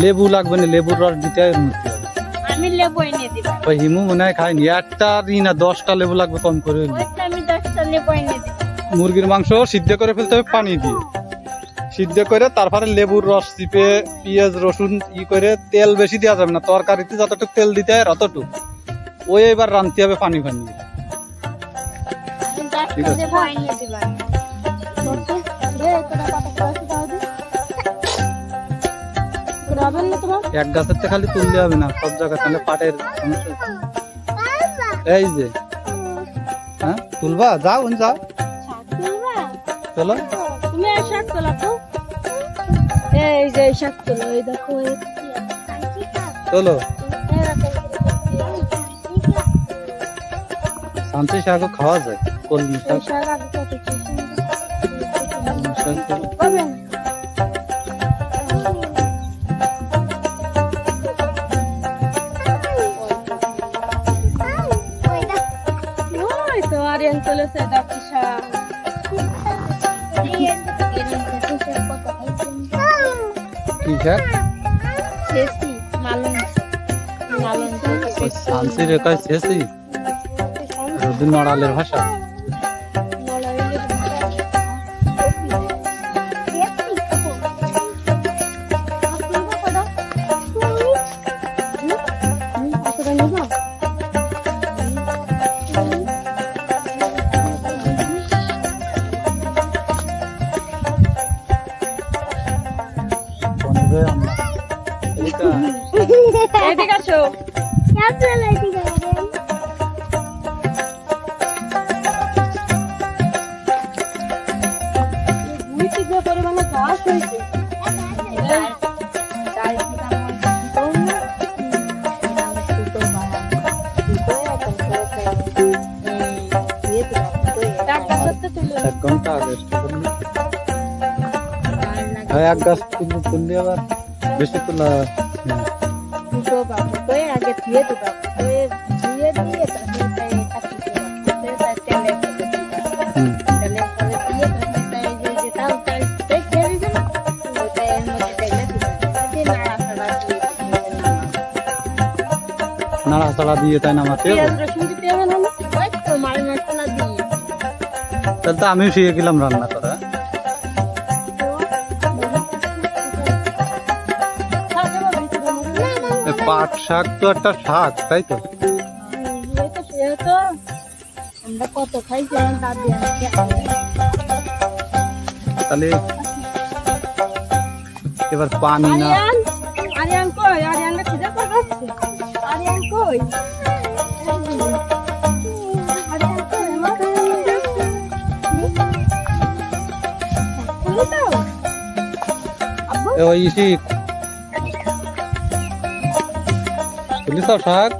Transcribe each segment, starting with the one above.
লেবু লাগবে না লেবুর রস দিতে এর আমি লেবু এনে দিব। ওই হিমু মনে হয় খায়নি। একটা ই না দশটা লেবু লাগবে কম করে। আমি দশটা লেবু এনে দিব। মুরগির মাংস সিদ্ধ করে ফেলতে হবে পানি দিয়ে। সিদ্ধ করে তারপরে লেবুর রস চিপে পেঁয়াজ রসুন ই করে তেল বেশি দেওয়া যাবে না। তরকারিতে যতটুকু তেল দিতে হয় ততটুকু। ওই এবার রাঁধতে হবে পানি পানি ঠিক আছে। এনে দিব এক গাছের থেকে খালি তুললে হবে না সব জায়গায় তাহলে পাটের সমস্যা এই যে। হ্যাঁ তুলবা? যাও যাও। চলো। তুমি এই শাক তোলা তো এই যে এই শাক তোলা এই দেখো চলো। শান্তি শাকও খাওয়া যায় কলমি শাক। শাক চলেছে ডাকি কি শাক শেষি মালন মালন শান্তি রেখা রুদ্র নড়ালের ভাষা ভুইতে যে পরিমাণে ঘাস হয়েছে টাকা করতে চলে এক ঘণ্টা আগে হ্যাঁ এক গাছ তুললে তুললে আবার বেশি তোলা হ্যাঁ। দুটো বাবু তো আগে ধুয়ে দিবা ধুয়ে ধুয়ে দিয়ে তারপরে কাটি। দিয়ে তাই নাড়া দিয়ে। নামাতে তাহলে তো আমিও শিখে গেলাম রান্না করা পাট শাক তো একটা শাক তাই তো? আমরা কত তাহলে এবার পানি না। আরিয়ান কই? খুঁজে পাচ্ছি আরিয়ান কই? ওই ইসি তুলিস শাক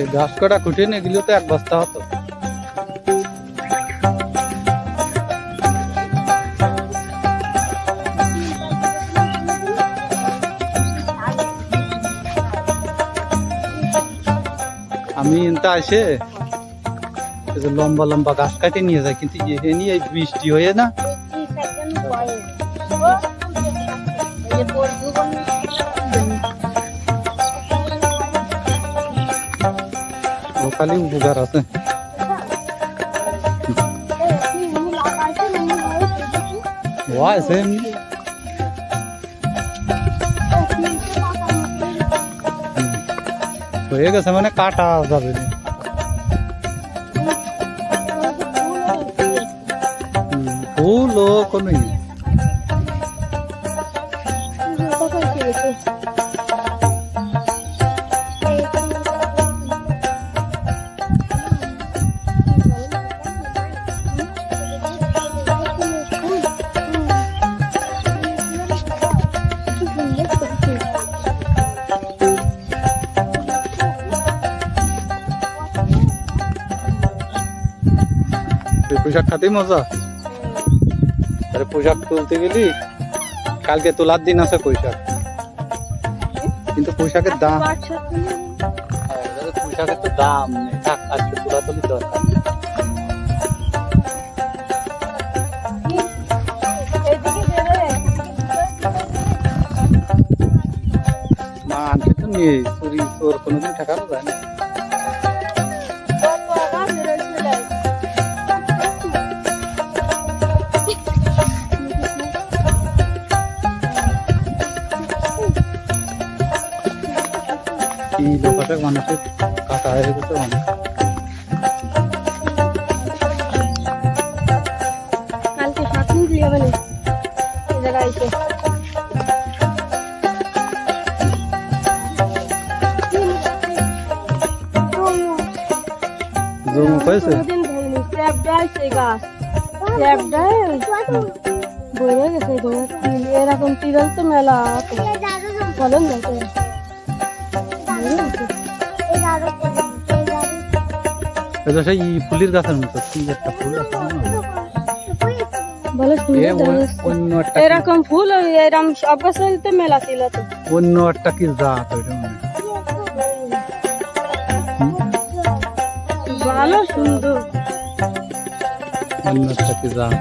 এই ঘাস কটা খুঁটিয়ে নিয়ে গেলেও তো এক বস্তা হতো। আমি এনটা আসে। এই যে লম্বা লম্বা গাছ কাটে নিয়ে যায় কিন্তু এ নিয়ে এই বৃষ্টি হয়ে না? ও খালি উপকার আছে। ও আছে। হয়ে গেছে মানে কাটা যাবে না। ফুল ও কোনো পোশাক খাতেই মজা। আরে পোশাক তুলতে গেলি কালকে তোলার দিন আছে পোশাক কিন্তু পোশাকের দাম। পোশাকের তো দাম নেই। থাক আজকে তোলা তুলি দরকার মা তো নিয়ে চুরি চোর কোনোদিন ঠেকানো যায় না। কি মানুষের কাটা হয়ে গেছে অনেক। কালকে জমা গাছ। গেছে এরকম তিরল তো মেলা। বলেন না এটা সেই ই ফুলের গাছের মতো কি একটা ফুল আছে না? বলে এ সুন্দর অন্য- জানিস। অন্য একটা কি- এরকম ফুল ওই এরকম সব গাছেতে মেলা ছিল তো অন্য একটা কি জাত ওইটা মনে হয়। হুম? ভালো সুন্দর অন্য একটা কি জাত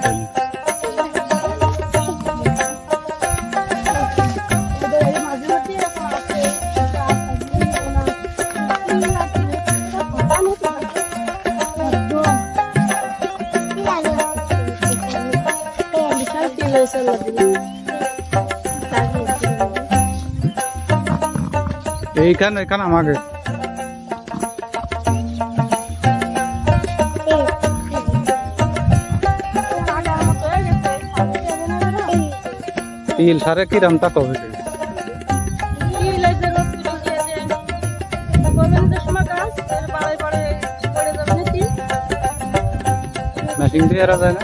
এইখান এখান আমাকে। তিল সারে কি রামটা কবে মেশিন দিয়ে এরা যায় না?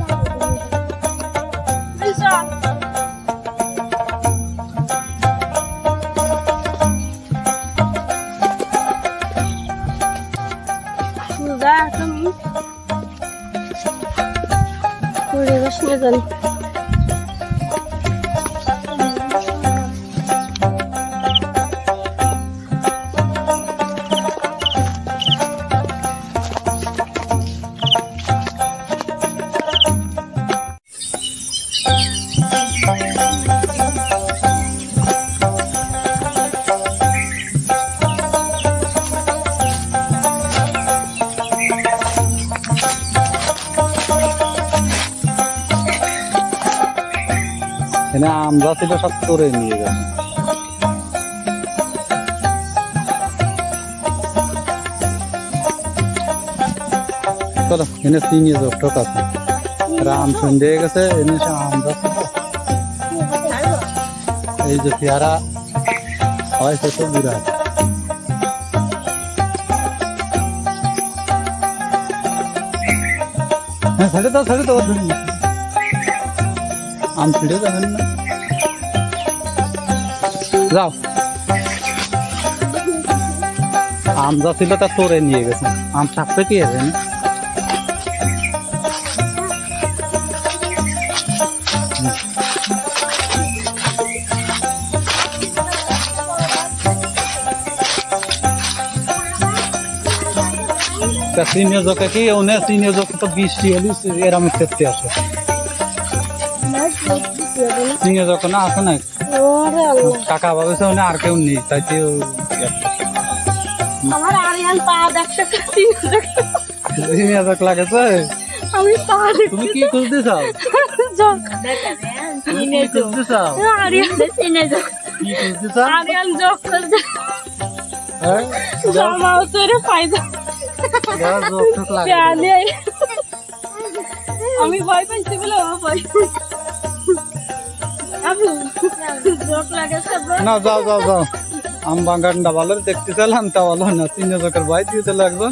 করে এখানে আমরা ছিল সব তোরে নিয়ে গেছে। চলো, এনে চিনি যোগ ঠোক আছে। রাম সন্ধে গেছে, এনে সে আমরা এই যে পেয়ারা, হয় সে তো বিরাট হ্যাঁ ছেড়ে দাও ছেড়ে দাও। আম ছিঁড়ে যাবেন না। যাও। আম যা ছিল তা তোরে নিয়ে গেছে। আম থাকতে কি আছে সিনিয়র জোকে কি? ওনে সিনিয়র জোকে তো বৃষ্টি হলি এরম ক্ষেত্রে আসে। সিনিয়র জোকে না আসে না কাকা বাবুছে ওনে আর কেউ নেই তাই তো আমার আরিয়ান পা দেখতে পাচ্ছি না। সিনিয়র জোক লাগেছে আমি পা তুমি কি খুঁজতে চাও? তুমি কি খুঁজতে চাও? আরিয়ান কি খুঁজতে চাও? আরিয়ান যোগ করছে হ্যাঁ তোরে আমি ভয় পাইছি বলে ভয় না যাও যাও যাও। আম বাগানটা ভালো দেখতে চাইলাম তা ভালো না। তিন হাজার ভাই দিয়ে দিল একজন।